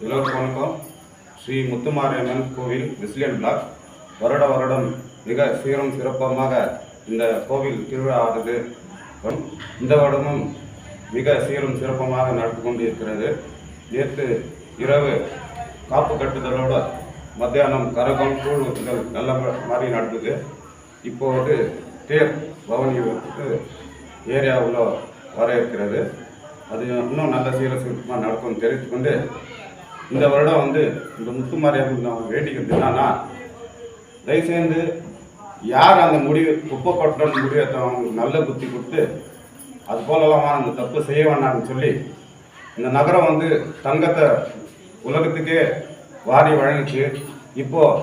எல்லோருக்கும் வணக்கம். ஸ்ரீ முத்துமாரியம்மன் கோவில் விசிலியன் பிளாக் வருட வருடம் மிக சீரும் சிறப்பமாக இந்த கோவில் திருவிழா ஆனது. இந்த வருடமும் மிக சீரும் சிறப்பமாக நடந்து கொண்டு இருக்கிறது நேற்று இரவு காப்பு கட்டுதலோடு மத்தியானம் கரகம் கூழ் ஊற்றுதல் நல்ல மாதிரி நடந்தது. இப்போது தேர் பவனி வந்து ஏரியாவில் வர இருக்கிறது. அது இன்னும் நல்ல சீர சிறப்பாக நடக்கும்னு தெரிவித்துக்கொண்டு இந்த வருடம் வந்து இந்த முத்துமாரியாமன் நான் வேண்டிக்கிறது என்னன்னா தயவுசெய்து யார் அந்த முடிவு குப்பை கொட்டணும் முடிவை அவங்களுக்கு நல்ல புத்தி கொடுத்து அது போலலாம் அந்த தப்பு செய்ய வேண்டாம்னு சொல்லி இந்த நகரம் வந்து தங்கத்தை உலகத்துக்கே வாரி வழங்குச்சு. இப்போது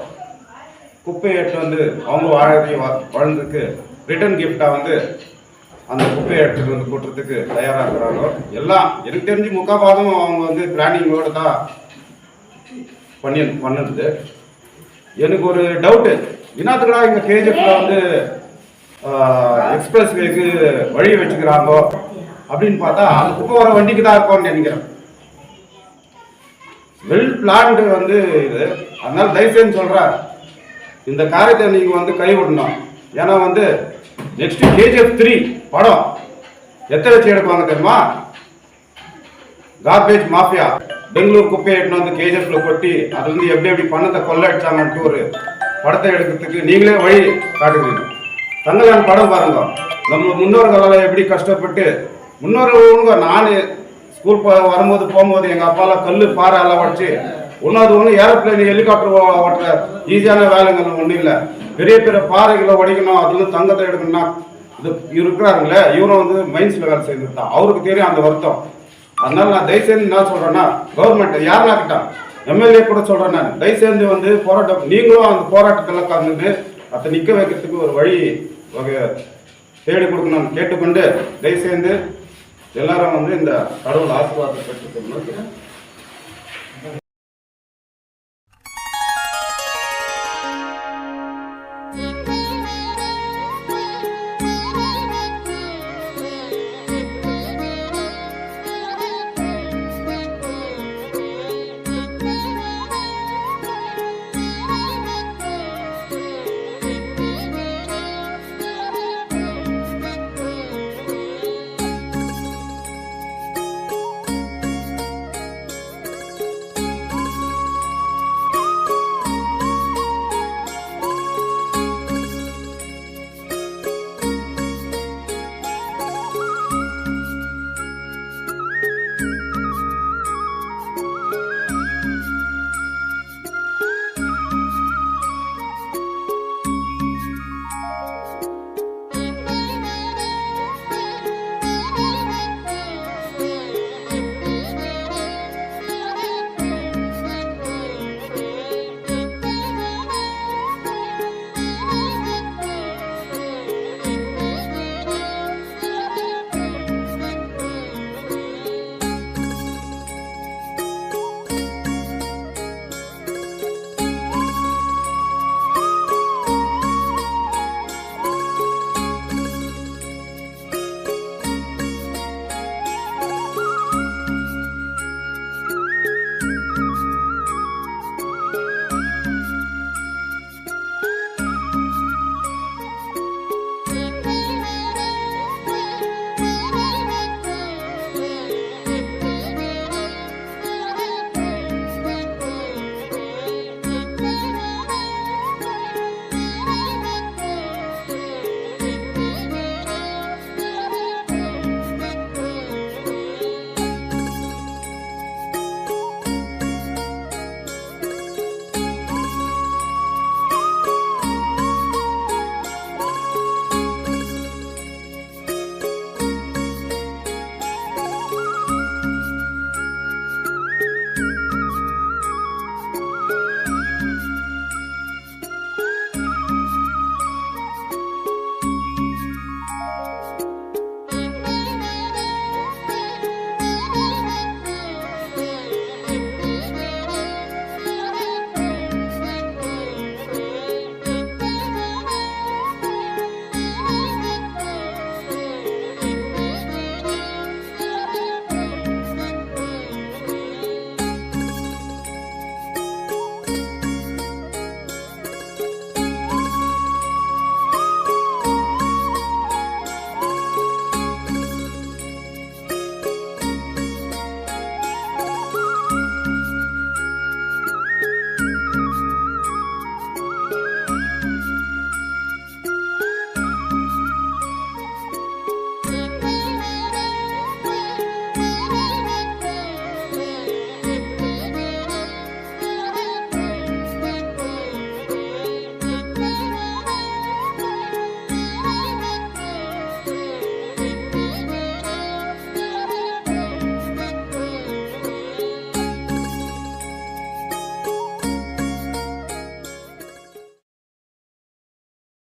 குப்பையை எடுத்து வந்து அவங்க வாழறதை வழங்குறதுக்கு ரிட்டர்ன் கிஃப்டாக வந்து அந்த குப்பையை எடுத்துட்டு வந்து கூட்டுறதுக்கு தயாராக இருக்கிறாங்க. எல்லாம் எனக்கு தெரிஞ்சு முக்கால்வாதம் அவங்க வந்து பிளானிங்கோட தான் பண்ணி பண்ணுது எனக்கு ஒரு டவுட்டு என்னத்துக்குடா இங்கே கேஜிஎஃப்ல வந்து எக்ஸ்பிரஸ் வேக்கு வழி வச்சுக்கிறாங்க அப்படின்னு பார்த்தா அந்த குப்பை வர வண்டிக்கு தான் இருக்கும்னு நினைக்கிறேன். வெல் பிளான்டு வந்து இது. அதனால தயவுசெய்து சொல்கிறேன் இந்த காரியத்தை நீங்கள் வந்து கைவிடணும். ஏன்னா வந்து நெக்ஸ்ட் கேஜிஎஃப் த்ரீ படம். எத்தனை வச்சு எடுப்பாங்க தெரியுமா? கார்பேஜ் மாஃபியா பெங்களூர் குப்பையை எடுத்துன்னு வந்து கேஜிஎஃப்ல கொட்டி அது வந்து எப்படி எப்படி பணத்தை கொள்ளடிச்சாங்கன்ட்டு ஒரு படத்தை எடுக்கிறதுக்கு நீங்களே வழி காட்டுகிறீங்க தங்கலான் படம் பாருங்க. நம்ம முன்னோர்களால் எப்படி கஷ்டப்பட்டு முன்னோர்களுங்க நான் ஸ்கூல் வரும்போது போகும்போது எங்கள் அப்பாலாம் கல் பாறை எல்லாம் வச்சு ஒன்றாவது ஒன்று ஏரோப்ளைன் ஹெலிகாப்டர் ஓட்டுற ஈஸியான வேலைங்கள் ஒன்றும் இல்லை. பெரிய பெரிய பாறைகளை உடைக்கணும் அதுலேருந்து தங்கத்தை எடுக்கணும்னா இது இவர் இருக்கிறாருங்களே இவரும் வந்து மைன்ஸில் வேலை செய்துட்டு அவருக்கு தெரியும் அந்த வருத்தம். அதனால நான் தயவுசெய்து என்ன சொல்றேன்னா கவர்மெண்ட் யாரெல்லாம் கிட்ட எம்எல்ஏ கூட சொல்றேன் நான். தயவுசெய்து வந்து போராட்டம் நீங்களும் அந்த போராட்டத்தில் கலந்துட்டு அதை நிற்க வைக்கிறதுக்கு ஒரு வழி வகை தேடி கொடுக்கணும்னு கேட்டுக்கொண்டு தயவுசெய்து எல்லாரும் வந்து இந்த கடவுள் ஆசீர்வாதம் பெற்றுக்கணும்